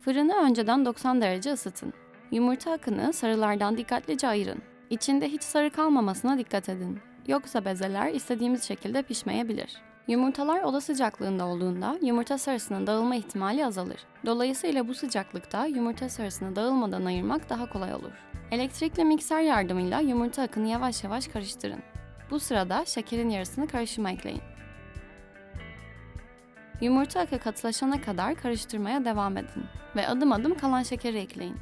Fırını önceden 90 derece ısıtın. Yumurta akını sarılardan dikkatlice ayırın. İçinde hiç sarı kalmamasına dikkat edin. Yoksa bezeler istediğimiz şekilde pişmeyebilir. Yumurtalar oda sıcaklığında olduğunda yumurta sarısının dağılma ihtimali azalır. Dolayısıyla bu sıcaklıkta yumurta sarısını dağılmadan ayırmak daha kolay olur. Elektrikli mikser yardımıyla yumurta akını yavaş yavaş karıştırın. Bu sırada şekerin yarısını karışıma ekleyin. Yumurta akı katılaşana kadar karıştırmaya devam edin ve adım adım kalan şekeri ekleyin.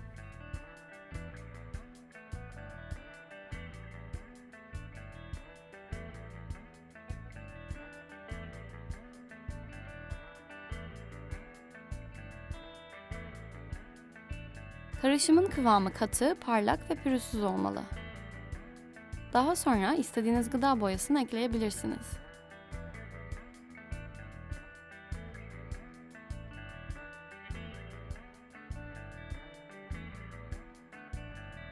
Karışımın kıvamı katı, parlak ve pürüzsüz olmalı. Daha sonra istediğiniz gıda boyasını ekleyebilirsiniz.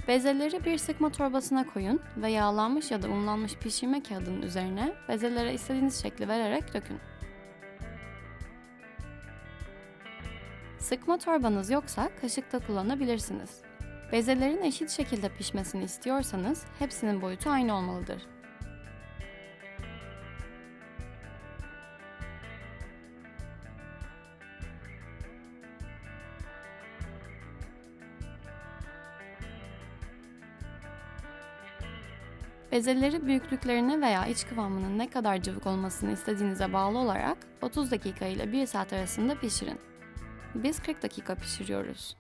Bezeleri bir sıkma torbasına koyun ve yağlanmış ya da unlanmış pişirme kağıdının üzerine bezelere istediğiniz şekli vererek dökün. Sıkma torbanız yoksa kaşıkta kullanabilirsiniz. Bezelerin eşit şekilde pişmesini istiyorsanız hepsinin boyutu aynı olmalıdır. Bezeleri büyüklüklerine veya iç kıvamının ne kadar cıvık olmasını istediğinize bağlı olarak 30 dakika ile 1 saat arasında pişirin. Biz 40 dakika pişiriyoruz.